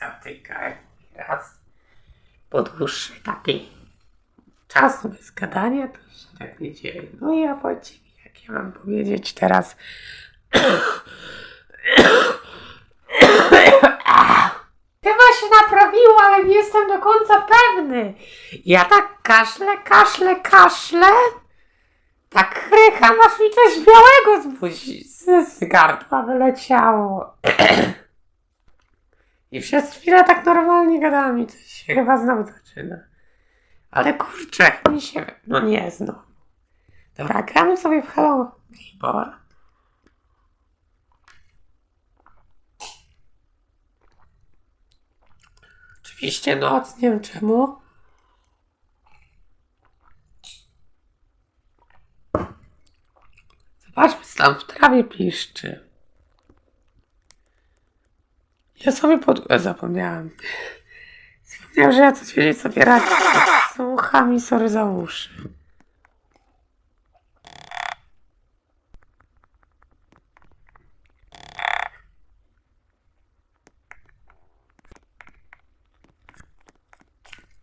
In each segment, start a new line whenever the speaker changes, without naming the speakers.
zatyka raz po dłuższej takiej czasu bez gadania, to się tak nie dzieje. No i ja mi, jak ja mam powiedzieć teraz. Chyba się naprawiło, ale nie jestem do końca pewny. Ja tak kaszle, kaszle, kaszle. Tak chrycham, aż mi coś białego z, z gardła wyleciało. I przez chwilę tak normalnie gadałam i coś się chyba znowu zaczyna. Ale kurczę, mi się... No nie, znowu. Dobra, gramy sobie w Hello Neighbor. Oczywiście noc, nie wiem czemu. Zobaczmy, co tam w trawie piszczy. Ja sobie pod... e, Zapomniałam. Zapomniałam, że ja coś wiedzieć sobie radzić. Słucham sorry za uszy.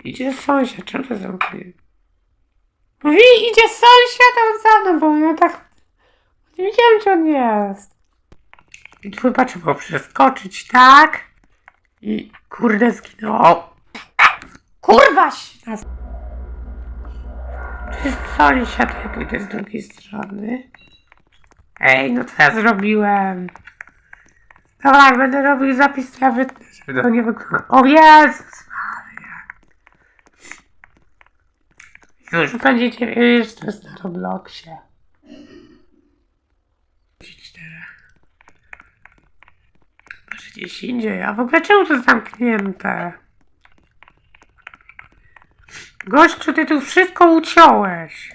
Idzie sąsiad, czemu to zamknięte? Mówi, idzie sąsiad, on za mną, bo ja tak... Nie wiedziałam, gdzie on jest. I chyba trzeba przeskoczyć, tak? I kurde zginął. Kurwa się nas... Jest sąsiad, ja pójdę z drugiej strony. Ej, no co ja zrobiłem? Dobra, będę robił zapis, to ja wytnę, żeby to nie wygląda. O Jezus Maria. Już będziecie wiedzieć, to jest na Robloxie. Teraz. Może gdzieś indziej. A w ogóle czemu to zamknięte? Gościu, ty tu wszystko uciąłeś.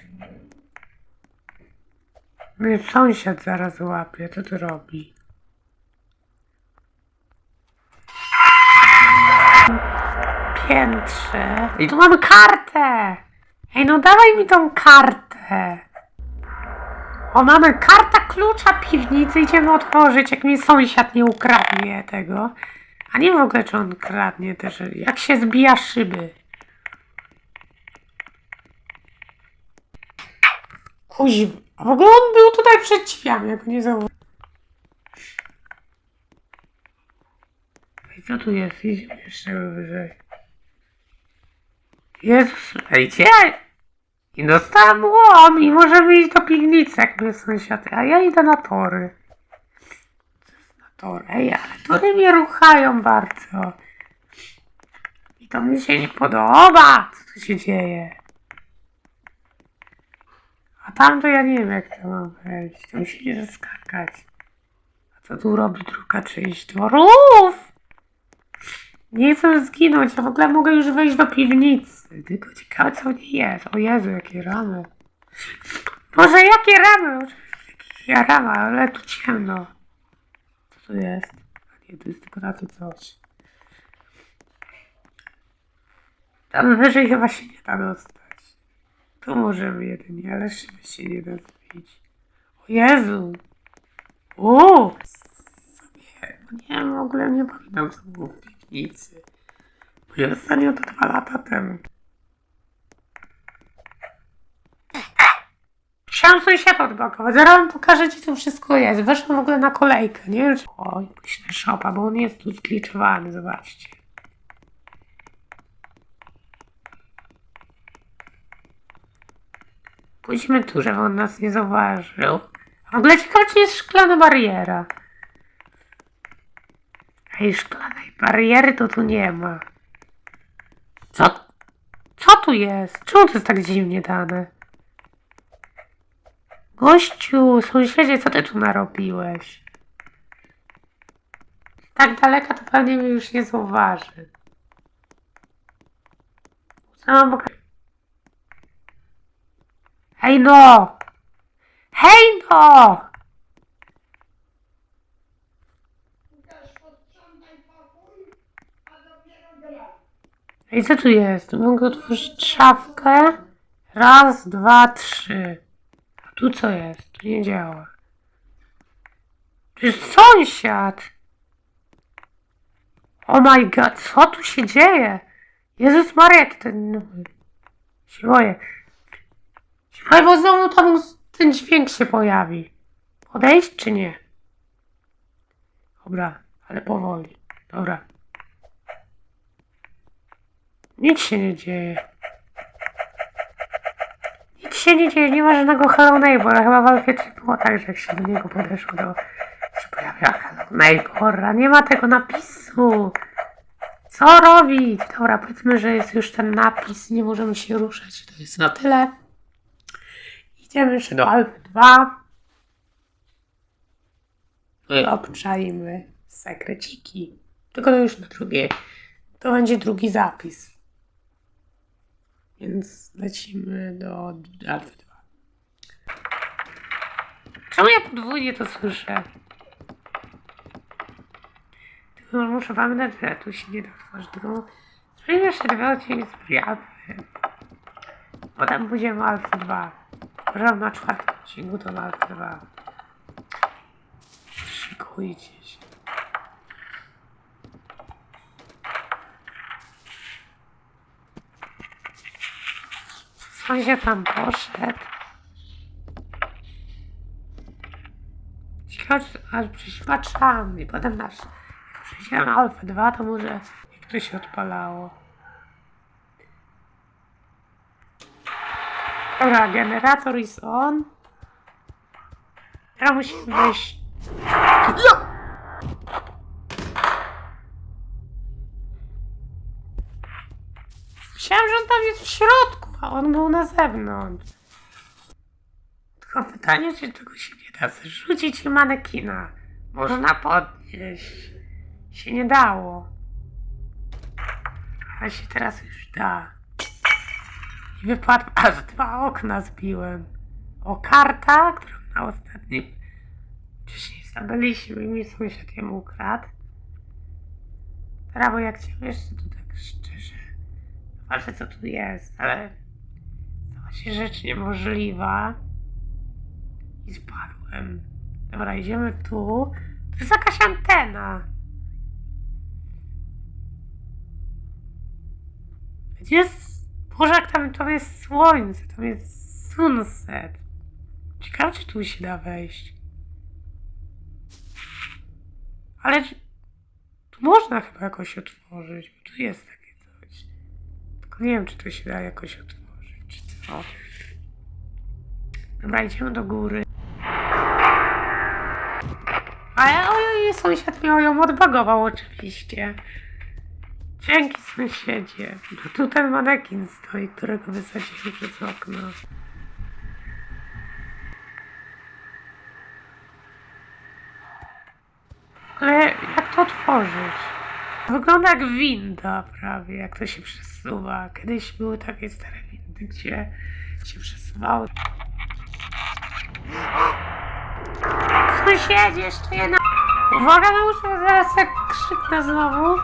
Mnie sąsiad zaraz łapie. Co tu robi? Piętrze. I tu mamy kartę. Ej, no dawaj mi tą kartę. O, mamy karta klucza piwnicy, idziemy otworzyć, jak mi sąsiad nie ukradnie tego. A nie w ogóle, czy on kradnie też, jak się zbija szyby. Kuźwa, w ogóle on był tutaj przed drzwiami, jak nie zauważyłem. I co tu jest? Idziemy jeszcze wyżej. Jezus, ej, gdzie? I dostałam łom i możemy iść do piwnicy, jak my sąsiady. A ja idę na tory. Co jest na tory? Ej, ale tory mnie ruchają bardzo. I to mi się nie podoba. Co tu się dzieje? A tam to ja nie wiem, jak to mam wejść. To musi nie zaskakać. A co tu robi druga część torów? Nie chcę zginąć, ja w ogóle mogę już wejść do piwnicy. Tylko ciekawe co w niej jest. O Jezu, jakie ramy. Boże, jakie ramy? Jakie rama, ale tu ciemno. Co tu jest? Nie, to jest tylko to coś. Tam wyżej chyba się nie da dostać. Tu możemy jedynie, ale się nie da zbić. O Jezu! O! No nie w ogóle nie pamiętam co było Bo ja ostatnio to dwa lata temu. Chciałam sąsiada odblokować. Zaraz wam pokażę, gdzie to wszystko jest. Weszłam w ogóle na kolejkę, nie? Oj, pójść na shopa, bo on jest tu zgliczowany, zobaczcie. Pójdźmy tu, żeby on nas nie zauważył. W ogóle ciekawe, czy jest szklana bariera. Ej, szklanej bariery to tu nie ma. Co? Co tu jest? Czemu to jest tak dziwnie dane? Gościu, sąsiedzie, co ty tu narobiłeś? Z tak daleka to pewnie mnie już nie zauważy. Sama mogę... Hej no! Hej no! Ej, co tu jest? Mogę otworzyć szafkę? Raz, dwa, trzy. A tu co jest? Tu nie działa. To jest sąsiad! Oh my god, co tu się dzieje? Jezus Maria, ten... Się boję. Się bo znowu tam ten dźwięk się pojawi. Podejść czy nie? Dobra, ale powoli. Dobra. Nic się nie dzieje. Nic się nie dzieje, nie ma żadnego Hello Neighbor. Chyba w Alfie 3 było tak, że jak się do niego podeszło, to się pojawia Hello Neighbor. Nie ma tego napisu. Co robić? Dobra, powiedzmy, że jest już ten napis, nie możemy się ruszać. To jest na tyle. Idziemy jeszcze do Alfy 2. No i obczajmy sekreciki. Tylko to już na drugie. To będzie drugi zapis. Więc lecimy do Alfy 2. Czemu ja podwójnie to słyszę? Tylko muszę pamiętać, że tu się nie da otworzyć. Tylko zrobimy jeszcze dwa odcinki z. Potem pójdziemy Alfy 2. Może na czwartym odcinku to Alfy 2. Szykujcie się. Sądzie tam poszedł. Ciekawe, aż przyśpaczam i potem nasz. Przejdziemy Alfa 2, to może to się odpalało. Dobra, generator is on. Teraz musimy wejść. Myślałam, że on tam jest w środku, a on był na zewnątrz. Tylko pytanie, czy tego się nie da zrzucić i manekina. Można podnieść. Się nie dało. Ale się teraz już da. I wypadł, aż dwa okna zbiłem. O, karta, którą na ostatnim wcześniej zdobyliśmy i mi sąsiad ją ukradł. Bo jak chciał jeszcze to tak szczerze. Zobaczę, co tu jest, ale się rzecz niemożliwa. I spadłem. Dobra, idziemy tu. To jest jakaś antena. Gdzie jest... Boże, jak tam, tam jest słońce, tam jest sunset. Ciekawe, czy tu się da wejść. Ale tu można chyba jakoś otworzyć, tu jest takie coś. Tylko nie wiem, czy to się da jakoś otworzyć, co. Dobra, idziemy do góry. Ale ojej, sąsiad miał ją odbagował oczywiście. Dzięki sąsiedzie. No tu ten manekin stoi, którego wysadzili przez okno. Ale jak to otworzyć? Wygląda jak winda prawie, jak to się przesuwa. Kiedyś były takie stare windy, gdzie się przesuwało. Sąsiedzie, jeszcze jedna... Uwaga, no muszę zaraz jak krzyknę znowu.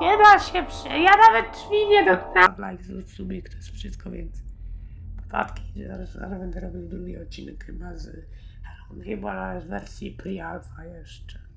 Nie da się prze... Ja nawet drzwi nie dotknęłam. Like, jest wszystko, więc podatki. Zaraz, zaraz będę robił drugi odcinek chyba z chyba w wersji pre-alpha jeszcze.